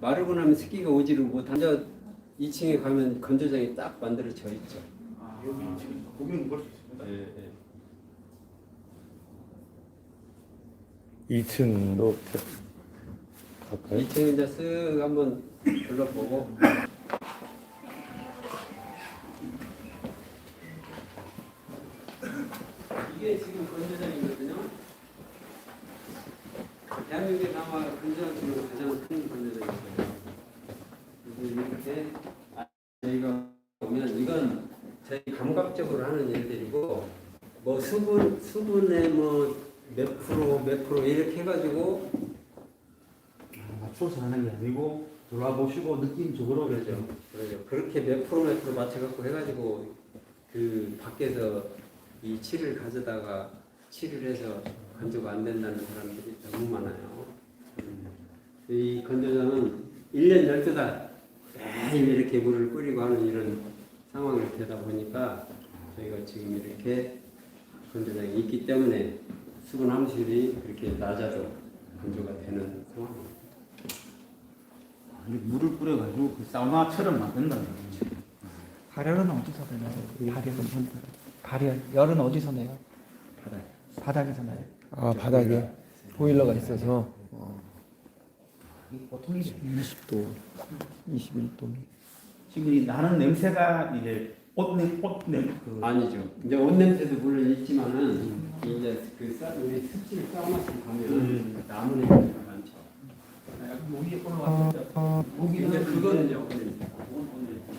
마르고 나면 습기가 오지를 못하죠. 2층에 가면 건조장이 딱 만들어져 있죠. 아 여기 지금 보면 볼수 있습니다. 예, 예. 2층도 갈까요? 2층 이제 쓱 한번 둘러보고 이게 지금 건조장이거든요. 대한민국에 건조장 중에 가장 큰 건조장이거든요. 그리고 이렇게 아, 저희가 보면 이건 저희 감각적으로 하는 일들이고 뭐 수분 수분에 뭐 몇 프로 몇 프로 이렇게 해가지고 아, 맞춰서 하는 게 아니고 돌아보시고 느낌적으로 그러죠. 그러죠. 그렇게 몇 프로 몇 프로 맞춰갖고 해가지고 그 밖에서 이 칠을 가져다가 칠을 해서 건조가 안 된다는 사람들이 너무 많아요. 이 건조장은 1년 12달 매일 이렇게 물을 끓이고 하는 이런 상황이 되다 보니까 저희가 지금 이렇게 건조장이 있기 때문에 수분 함수율이 그렇게 낮아도 건조가 되는 상황입니다. 아, 물을 뿌려가지고 그 사우나처럼 만든다는 거죠. 발열은 어디서 되나요? 발열은 발열 열은 어디서 내요? 바닥. 바닥에서 나요. 아 바닥에 보일러가 있어서 이게 보통 이제 20도, 21도. 지금 이 나는 냄새가 이제 옷냄 옷냄 그 아니죠. 이제 옷 냄새도 물론 있지만은 이제 그 쌀, 우리 습질 사우나집 가면 음. 나무 냄새가 많죠. 목이 올라왔을 때 이제 그거는요. 옷 냄새. 옷 냄새.